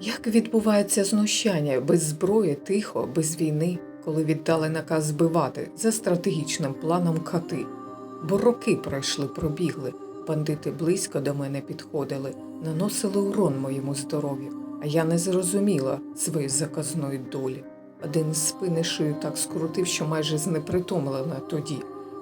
Як відбувається знущання без зброї, тихо, без війни, коли віддали наказ збивати за стратегічним планом кати? Бо роки пройшли, пробігли, бандити близько до мене підходили, наносили урон моєму здоров'ю, а я не зрозуміла своєї заказної долі. Один з спини шию так скрутив, що майже знепритомлена тоді.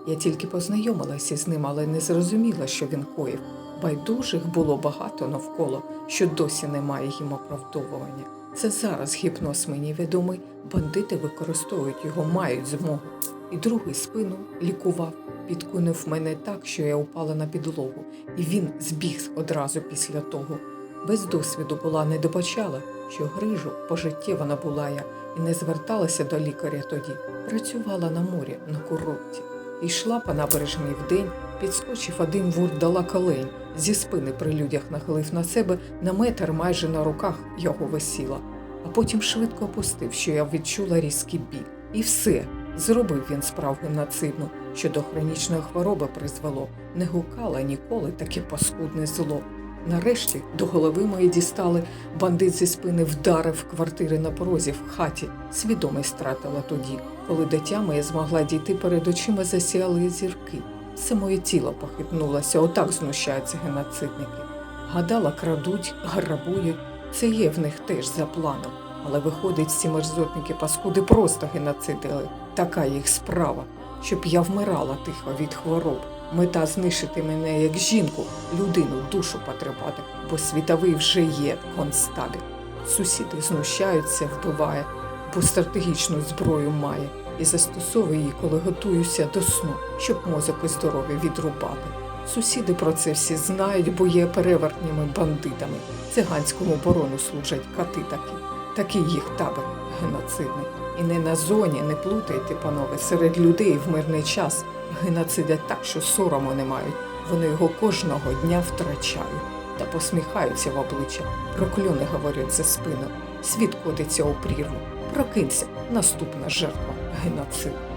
Я тільки познайомилася з ним, але не зрозуміла, що він коїв. Байдужих було багато навколо, що досі немає їм оправдовування. Це зараз гіпноз мені відомий, бандити використовують його, мають змогу. І другий спину лікував, підкунув мене так, що я упала на підлогу, і він збіг одразу після того. Без досвіду була не добачала, що грижу пожиттєва набула я і не зверталася до лікаря тоді. Працювала на морі, на курорті. Йшла по набережній вдень, підскочив один вурдала колень, зі спини при людях нахилив на себе на метр майже на руках його висіла, а потім швидко опустив, що я відчула різкий біль. І все. Зробив він справу геноцидну, що до хронічної хвороби призвело. Не гукала ніколи таке паскудне зло. Нарешті до голови мої дістали, бандит зі спини вдарив квартири на порозі в хаті. Свідомість стратила тоді, коли дитя моє змогла дійти перед очима засіяли зірки. Все моє тіло похитнулося, отак знущаються геноцидники. Гадала, крадуть, грабують. Це є в них теж за планом. Але виходить, ці мерзотники паскуди просто геноцидили. Така їх справа, щоб я вмирала тихо від хвороб. Мета знищити мене як жінку, людину, душу потребати, бо світовий вже є констабель. Сусіди знущаються, вбиває, бо стратегічну зброю має і застосовує її, коли готуюся до сну, щоб мозок і здоров'я відрубати. Сусіди про це всі знають, бо є перевертніми бандитами. Циганському оборону служать кати такі. Такий їх табор геноцидний. І не на зоні, не плутайте, панове, серед людей в мирний час геноцидять так, що сорому не мають. Вони його кожного дня втрачають та посміхаються в обличчя. Прокльони говорять за спину. Світ котиться у прірву. Прокинься, наступна жертва геноциду.